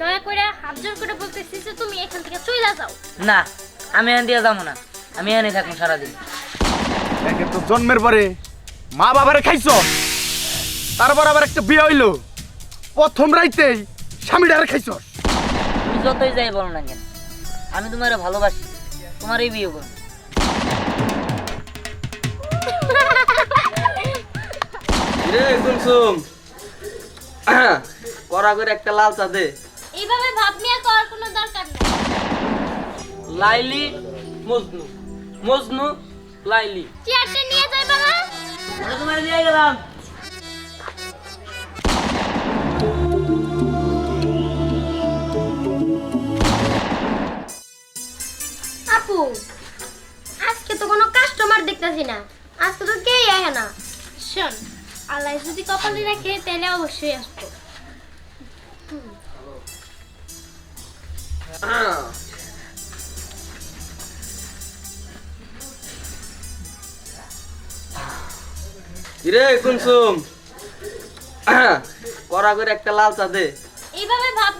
দয়া করে হাত জোর করে বলতেছি যে তুমি এখান থেকে চলে যাও। না আমি এখান দিয়ে যাব না। আমি এখানে থাকব সারাদিন। একে তো জন্মের পরে মা বাবারে খাইছ তারপর আবার একটা বিয়ে হইল। প্রথম রাইতেই স্বামীটারে খাইছ। তুমি যতই যাই বলো না কেন আমি তোমার ভালোবাসি তোমারই বিয়ে করব। রে কুমসুম। করা করে একটা লাল চা দে। এইভাবে ভাব নিয়ে করার কোনো দরকার নেই। লাইলি মজনু মজনু লাইলি। চেয়ারটা নিয়ে যাইবা না তোমার দিয়ে গেলাম। আপু আজকে তো কোনো কাস্টমার দেখতেছি না। আজকে তো কেই আহে না। শোন আল্লাহ যদি কপালে রাখে তাহলে অবশ্যই আসব। রে কুনসুম করা করে একটা লাল চা দে। এইভাবে ভাব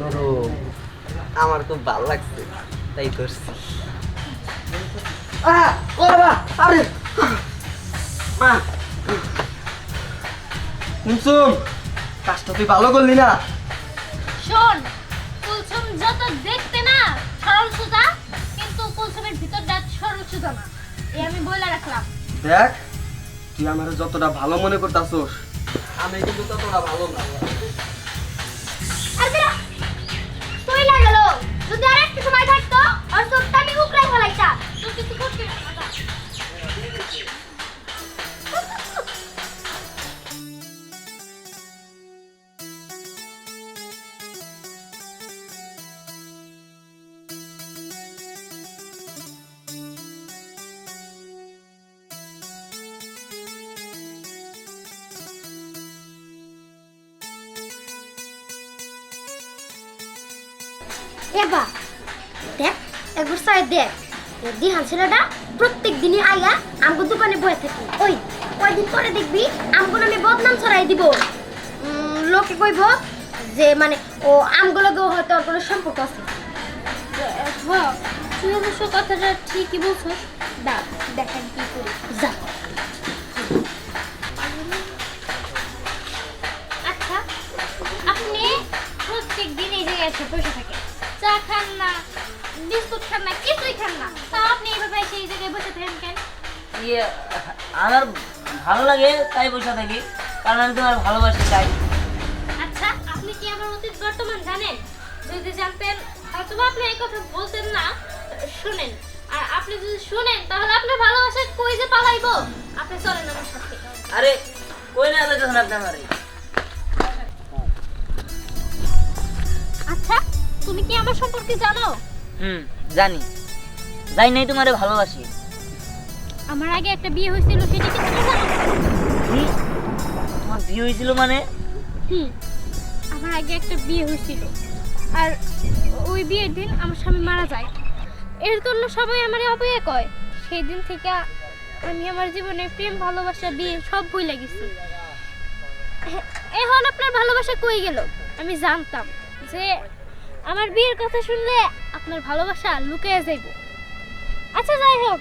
নরম আমার খুব ভালো লাগছে তাই করছি। আরে। কাজটা তুই ভালো করলি না। শোন কুলসুম যত দেখতে না সরল সুতা কিন্তু কুলসুমের ভিতরটা সরল সুতা না। এই আমি বলে রাখলাম। দেখ তুই আমার যতটা ভালো মনে করতাছোস আমি কিন্তু ততটা ভালো না। দেখ একবার সাই দেখ। দিহান ছেলেটা প্রত্যেক দিনই আইয়া আমগো দোকানে বসে থাকি। ওই কয়দিন পরে দেখবি আমগো নামে বদনাম ছড়াই দিব। লোকে কইব যে মানে ও আমগো লগেও হয়তো ওর কোনো সম্পর্ক আছে। হ্যাঁ তুই অবশ্য কথাটা ঠিকই বলছিস। দা দেখেন কি করি। যা। আচ্ছা আপনি প্রত্যেক দিন এই জায়গায় এসে বসে থাকেন চা খান না? বিস্কুট খান না কিছুই খান না। তা আপনি এইভাবে এসে এই জায়গায় বসে থাকেন কেন? ইয়ে আমার ভালো লাগে তাই বসে থাকি কারণ আমি তোমার ভালোবাসি তাই। আচ্ছা আপনি কি আমার অতীত বর্তমান জানেন? যদি জানতেন হয়তো আপনি এই কথা বলতেন না শুনেন। আর আপনি যদি শুনেন তাহলে আপনার ভালোবাসা কই যে পালাইবো? আপনি চলেন আমার সাথে। আরে কই না যাচ্ছেন আপনি আমার? আচ্ছা তুমি কি আমার সম্পর্কে জানো? হুম জানি। যাই নাই তোমারে ভালোবাসি। আমার আগে একটা বিয়ে হয়েছিল সেটা কি তুমি জানো? কি? তোমার বিয়ে হয়েছিল মানে? হুম আমার আগে একটা বিয়ে হয়েছিল। আর ওই বিয়ের দিন আমার স্বামী মারা যায়। এর জন্য সবাই আমার অপয়া কয় সেই দিন থেকে আমি আমার জীবনে প্রেম ভালোবাসা বিয়ে সব ভুলে গেছি। এখন আপনার ভালোবাসা কই গেল? আমি জানতাম যে আমার বিয়ের কথা শুনলে আপনার ভালোবাসা লুকিয়ে যাইব। আচ্ছা যাই হোক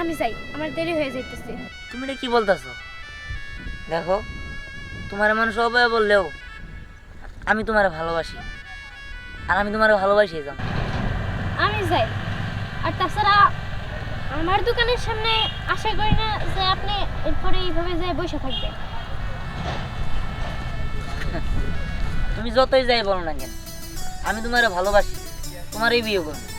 আমি যাই আমার দেরি হয়ে যাইতেছে। তুমি এটা কি বলতেছো? দেখো তোমার মানুষ অবয় বললেও আমি তোমার ভালোবাসি আর আমি তোমার ভালোবাসি যাম আমি যাই। আর তাছাড়া আমার দোকানের সামনে আশা করি না যে আপনি এরপরে এইভাবে যায় বসে থাকবেন। তুমি যতই যাই বলো না কেন আমি তোমার ভালোবাসি। তোমারই বিয়ে করব।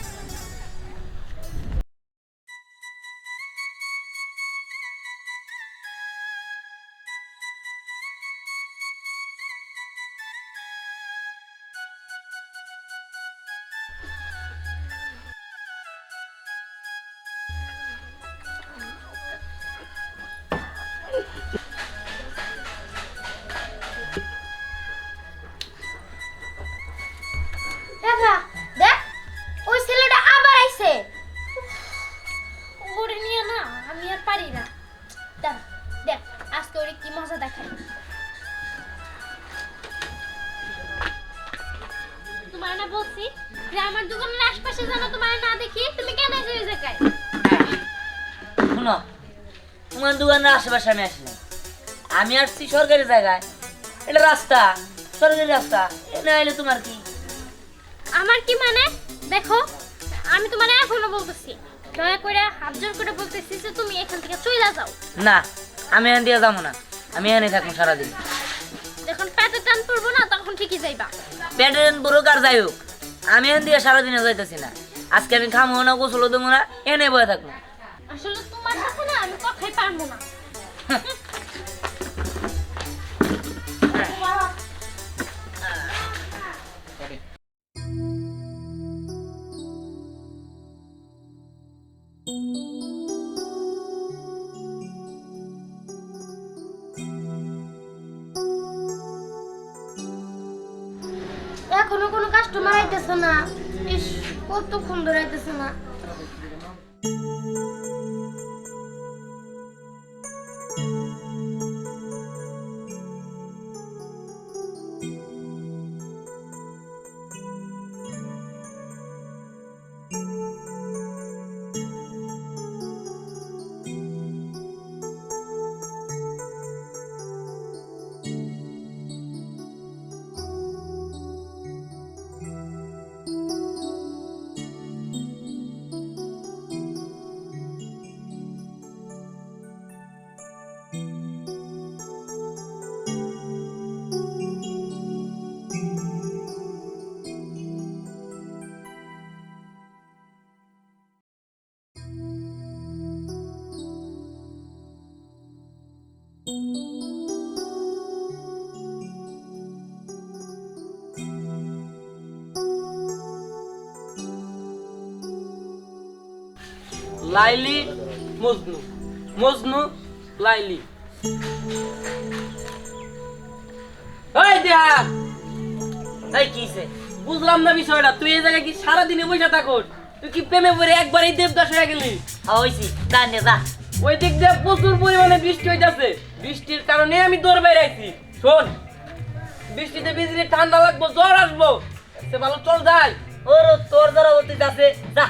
দেখ আজকে ওরে কি মজা দেখায়। তোমার না বলছি গ্রামের দোকানের আশপাশে যেন তোমার না দেখি তুমি কেন এই জায়গায়? হ্যাঁ, শোনো তোমার দোকানের আশেপাশে আমি আসি আমি আসছি সরকারি জায়গায়। এটা রাস্তা সরকারি রাস্তা এটা এলে তোমার কি? আমার কি মানে? দেখো আমি তোমার এখনও বলতেছি দয়া করে হাত জোর করে বলতেছি যে তুমি এখান থেকে চলে যাও। না আমি এখান দিয়ে যাব না। আমি এখানে থাকব সারাদিন। যখন পেটে টান পড়ব না তখন ঠিকই যাইবা। পেটে টান পড়ুক আর যাই হোক আমি এখান দিয়ে সারাদিনে যাইতেছি না। আজকে আমি খামো না গোসলও দেবো না এনে বয়ে থাকব। আসলে তোমার সাথে না আমি কথাই পারব না। এখনও কোনো কাস্টমার আইতেছে না। ইস কতক্ষণ ধরে আইতেছে না। লাইলি মজনু মজনু লাইলি। এই দেহাত এই কিসে বুঝলাম না বিষয়টা তুই এই জায়গায় কি সারাদিনে বসে থাকোস? তুই কি প্রেমে পড়ে একবারই দেবদাস হয়ে গেলি? হ্যাঁ হইছি। যা নে যা। ওই দিক দিয়ে প্রচুর পরিমাণে বৃষ্টি হইতাছে। বৃষ্টির কারণে আমি দৌড় বাইরে আইছি। শোন বৃষ্টিতে ভিজলে ঠান্ডা লাগবো জ্বর আসব। সে ভালো চল যাই। ওর তোর দ্বারা অতীত আছে যা।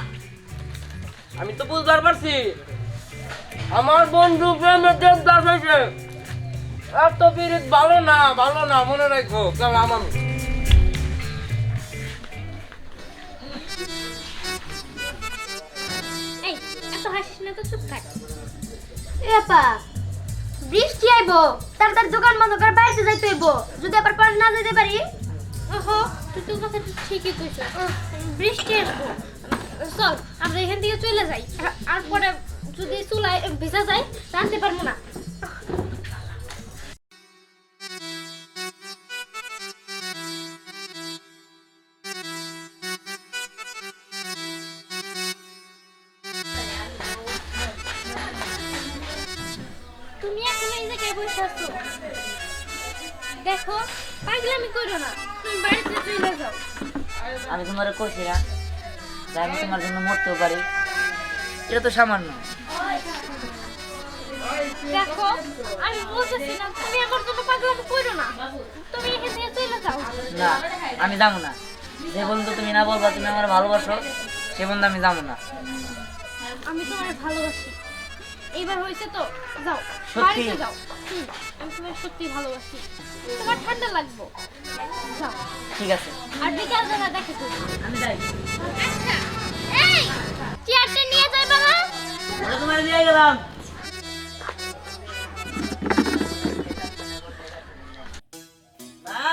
আমি তো বুঝবার পারছি। আমার বন্ধু প্রেমে দেবদাস হয়েছে। এত পিরিত ভালো না ভালো না মনে রাখব কারণ আমার এই এত হাসিস না তো চুপ থাক। এপা বৃষ্টি আইবো তাড়াতাড়ি দোকান বন্ধ করে বাইরে যাইতে হইব। যদি আবার পরে না যেতে পারি? ওহো তুই তো কথা ঠিকই কইছ বৃষ্টি আসব চল, আমরা এখান থেকে চলে যাই। আর- পরে যদি চুলায় ভিজা যায়, রাঁধতে পারব না। তুমি এখন এই জায়গায় বসে আছো। দেখো, পাগলামি করো না। তুমি বাড়িতে চলে যাও। আমি তোমার কইছি আমি তোমার জন্য মরতেও পারি। এটা তো সামান্য। দেখো আমি বলতেছি না তুমি আমার জন্য পাগলামি করো না। তুমি এখান থেকে চলে যাও। না আমি যাব না। যে বন্ধু তুমি না বলবা তুমি আমার ভালোবাসো সে বন্ধু আমি যাব না। আমি তোমার ভালোবাসি। এইবার হয়েছে তো যাও সত্যি? বাড়িতে যাও। আমি তোমার সত্যি ভালোবাসি। তোমার ঠান্ডা লাগবো। যাও। ঠিক আছে। আর বিকাল বেলা দেখে আমি যাই। আচ্ছা। চেয়ারটা নিয়ে যাই বাবা। ওটা তোমার দিয়ে গেলাম। মা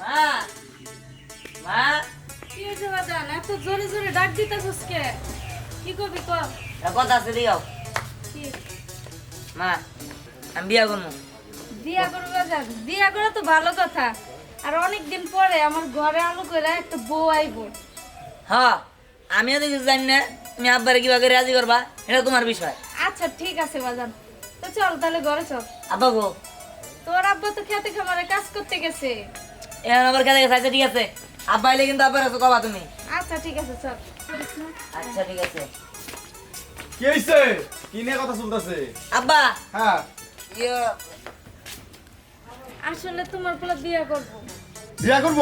মা মা। কি হয়েছে বাজান? এত জোরে জোরে ডাক দিতেছিস কে? কি করবি কর। কথা আছে দিও। মা আমি বিয়া করব। বিয়া করবি বিয়া করা তো ভালো কথা। আর অনেক দিন পরে আমার ঘরে আলো করে একটা বউ আইব। হ্যাঁ আমিও দেখি জানি না। তুমি আব্বারে কীভাবে রাজি করবা এটা তোমার বিষয়। আচ্ছা ঠিক আছে বাজান। তো চল তাহলে ঘরে চল। আব্বা গো তোর আব্বা তো খেতে খামারে কাজ করতে গেছে। এখন আবার খেতে গেছে আচ্ছা ঠিক আছে। আব্বা এলে কিন্তু আব্বার কাছে কবা তুমি। আচ্ছা ঠিক আছে চল। আচ্ছা ঠিক আছে। কি হইছে? কি নিয়ে কথা চলতেছে? আব্বা। হ্যাঁ। ইয়ে, আসলে তোমার পোলা বিয়া করব। বিয়া করব?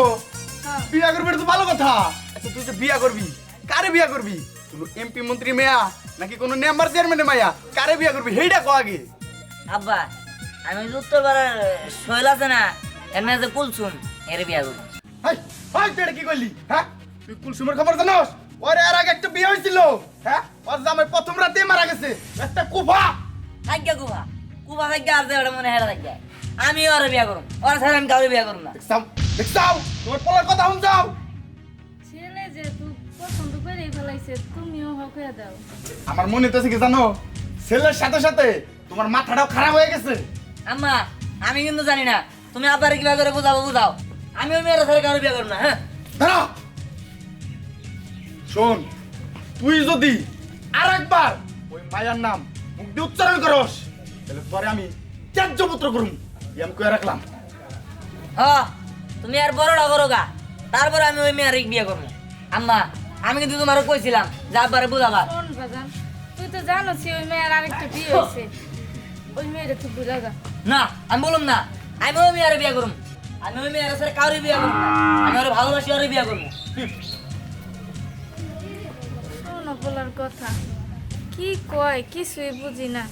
হ্যাঁ। বিয়া করবি তো ভালো কথা। আচ্ছা তুই তো বিয়া করবি। কারে বিয়া করবি? কোনো এমপি মন্ত্রী মেয়া নাকি কোনো মেম্বার চেয়ারম্যানের মায়া? কারে বিয়া করবি? সেইটা কো আগে। আব্বা আমি যে উত্তরপাড়ার শৈল আছে না এর যে কুলসুম এর বিয়া করব। হাই হাই তুই এটা কি করলি? হ্যাঁ? তুই কুলসুমের খবর জানোস? ওরে আর আগে একটা বিয়ে হয়েছিল। হ্যাঁ? ওর জামাই প্রথম রাতে মারা গেছে। একটা কুফা। থাকবে কুবা কুবা থাকবে আর দেওয়াটা মনে হেরা থাকবে আমি ওর বিয়া করুম ওর ছাড়া আমি কাউরে বিয়া করুম না। দেখছাও দেখছাও তোমার পোলার কথা শুন যাও দাও। আমার মনে তো কি জানো? ছেলের সাথে সাথে তোমার মাথাটাও খারাপ হয়ে গেছে। আম্মা আমি কিন্তু জানি না। তুমি আব্বারে কিবা করে বুঝাবো বুঝাও। আমি ওই মেয়ের ছাড়া কাউরে বিয়া করুম না হ্যাঁ? দাঁড়া শোন তুই যদি আর একবার ওই মায়ার নাম মুখ দিয়ে উচ্চারণ করস তাহলে পরে আমি ত্যায্য পুত্র করুম। এই আমি কয়ে রাখলাম। হ তুমি আর বড়টা করো গা তারপরে আমি ওই মেয়ের বিয়ে করব। আম্মা আমি কিন্তু তোমারও কইছিলাম যে আব্বারে বুঝাবা শোন বাজান তুই তো জানোস ওই মেয়ের আরেকটা বিয়ে হয়েছে। ওই মেয়েটা তুই বুঝা যা। না আমি বলুম না আমি ওই মেয়ের বিয়ে করুম। আমি ওই মেয়ের সাথে কাউরে বিয়ে করব না। আমি ওর ভালোবাসি ওরে বিয়ে করব শোনো বলার কথা। কি কয় কিছুই বুঝি না।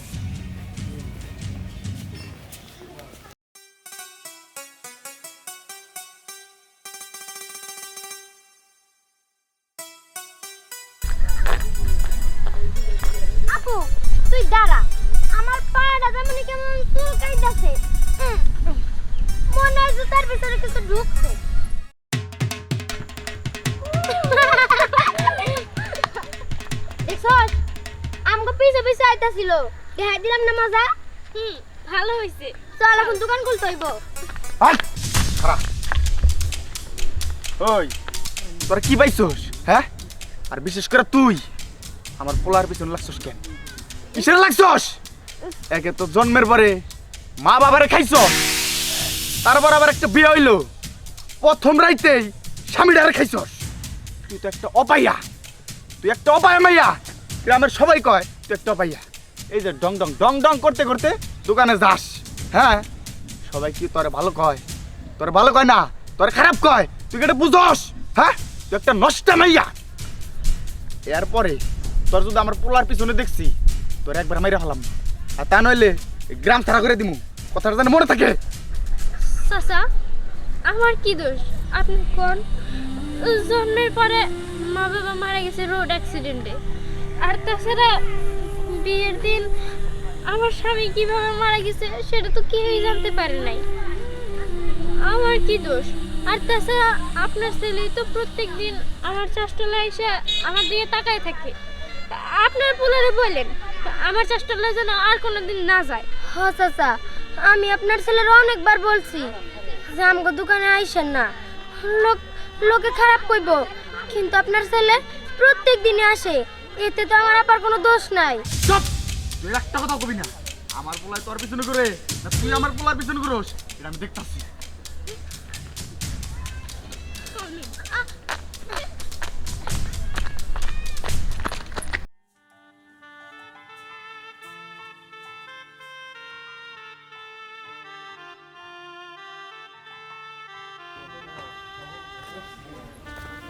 জুতার ভিতরে কিছু ঢুকছে। দেখছস? আমগো পিছে পিছে আইতাছিল। দেখাই দিলাম না মজা? হুম ভালো হইছে। চল এখন দোকান খুলতে হইব। খারাপ ওই তোরা কি পাইছস হ্যাঁ? আর বিশেষ করে তুই আমার পোলার পিছনে লাগছস কেন? কিসের লাগছস? একে তো জন্মের পরে মা বাবারে খাইছ তারপর আবার একটা বিয়ে হইল। প্রথম রাইতেই স্বামীটারে খাইছস। তুই তো একটা অপাইয়া তুই একটা অপায়া মাইয়া। গ্রামের সবাই কয়, তুই একটা অপাইয়া এই যে ডং ডং ডং ডং করতে করতে দোকানে যাস। হ্যাঁ? সবাই কি তোরে ভালো কয়? তোরে ভালো কয় না? তোরে খারাপ কয়? তুই এটা বুঝস? হ্যাঁ? তুই একটা নষ্ট মাইয়া। এরপরে তোর যদি আমার পোলার পিছনে দেখছি, তোর একবার মাইরা হলাম আর তা নইলে গ্রাম ছাড়া করে দিমু। কথাটা যেন মনে থাকে। চাচা, আমার কি দোষ? আপনি কোন? জন্মের পরে মা বাবা মারা গেছে রোড অ্যাক্সিডেন্টে আর তাছাড়া বিয়ের দিন আমার স্বামী কীভাবে মারা গেছে সেটা তো কেউই জানতে পারে নাই। আমার কি দোষ? আর তাছাড়া আপনার ছেলে তো প্রত্যেক দিন আমার চাষটলায় এসে আমার দিকে তাকায় থাকে। আপনার পোলারে বলেন, আমার চাষটলায় যেন আর কোনোদিন না যায়। হ, চাচা। আমি আপনার ছেলের অনেকবার বলছি যে আমগো দোকানে আইসেন না। লোক, লোকে খারাপ কইব, কিন্তু আপনার ছেলে প্রত্যেক দিনে আসে, এতে তো আমার আবার কোনো দোষ নাই। চুপ! তুই একটা কথা কবি না। আমার পোলায় তোর পিছনে করে তুই আমার পোলার পিছনে করস এটা আমি দেখতাছি।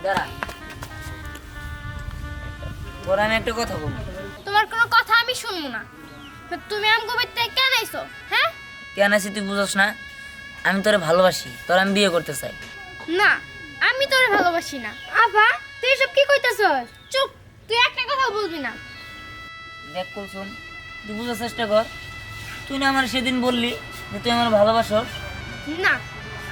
দাঁড়া। আমি একটা কথা বলব। তোমার কোনো কথা আমি শুনব না। তুমি বাড়িতে কেন আইছো হ্যাঁ? কেন আছি তুই বুঝোস না? আমি তোরে ভালোবাসি তোর আমি বিয়ে করতে চাই। না আমি তোরে ভালোবাসি না। আবা তুই সব কি কইতাছস? চুপ তুই একটা কথা বলবি না। দেখ কুলসুম তুই বুঝার চেষ্টা কর। তুই না আমার সেদিন বললি যে তুই আমার ভালোবাসস। না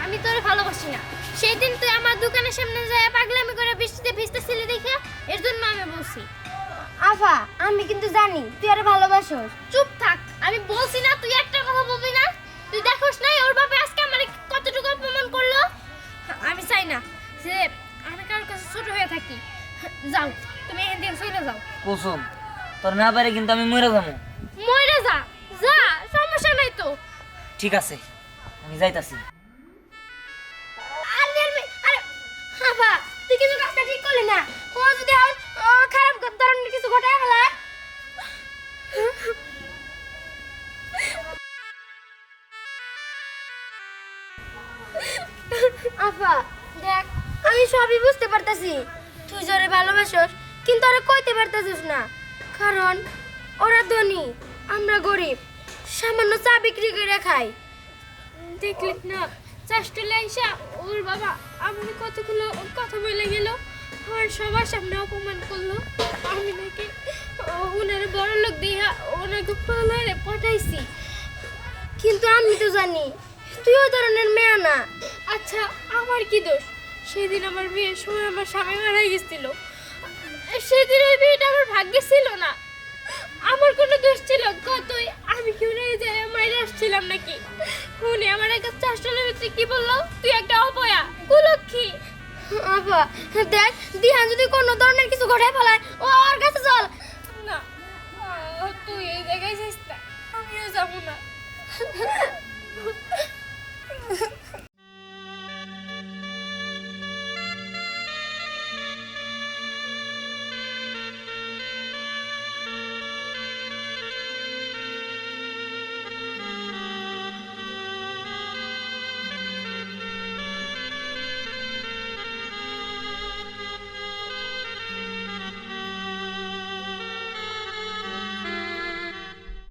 আমি তোরে ভালোবাসি না। সেই দিন তুই আমার দোকানের সামনে যায় পাগলামি করে বৃষ্টিতে ভিজতেছিলি দেখে এর জন্য আমি বলছি। আফা আমি কিন্তু জানি তুই আর ভালোবাসোস। চুপ থাক আমি বলছি না তুই একটা কথা বলবি না। তুই দেখোস না ওর বাবা আজকে আমার কতটুকু অপমান করল? আমি চাই না যে আমি কারোর কাছে ছোট হয়ে থাকি। যাও তুমি এখান থেকে চলে যাও। কুলসুম তোর না পারে কিন্তু আমি মরে যাব। মরে যা যা সমস্যা নাই তো। ঠিক আছে আমি যাইতাছি। করলি না? ও যদি খারাপ ধরনের কিছু ঘটায় ফেলা আফা, দেখ, আমি সবই বুঝতে পারতাছি। তুই জোরে ভালোবাসোস, কিন্তু ওরা কইতে পারতাছিস না। কারণ, ওরা ধনী, আমরা গরিব, সামান্য চা বিক্রি করে খাই। দেখলি না চাষটলে আইসা, ওর বাবা, আমি কতগুলো কথা বলে গেল? আর সবার সামনে অপমান করল। আমি নাকি ওনার বড় লোক দিয়া ওনাকে পালারে পাঠাইছি। কিন্তু আমি তো জানি, তুই ওই ধরনের মেয়ে না। আচ্ছা আমার কি দোষ? সেদিন আমার বিয়ের সময় আমার স্বামী মারা গেছিল। সেদিন ওই বিয়েটা আমার ভাগ্যে ছিল না। আমার কোনো দোষ ছিল কতই আমি কি উনি যে মাইরে আসছিলাম নাকি? উনি আমার একটা চাষটালের ভিতরে কি বলল? তুই একটা অপয়া, কুলক্ষী। আপা দেখ, দিহান যদি কোনো ধরনের কিছু ঘটে ফেলায়, ও ওর কাছে চল। না, তুই এই জায়গায় যাইস না, আমিও যাব না।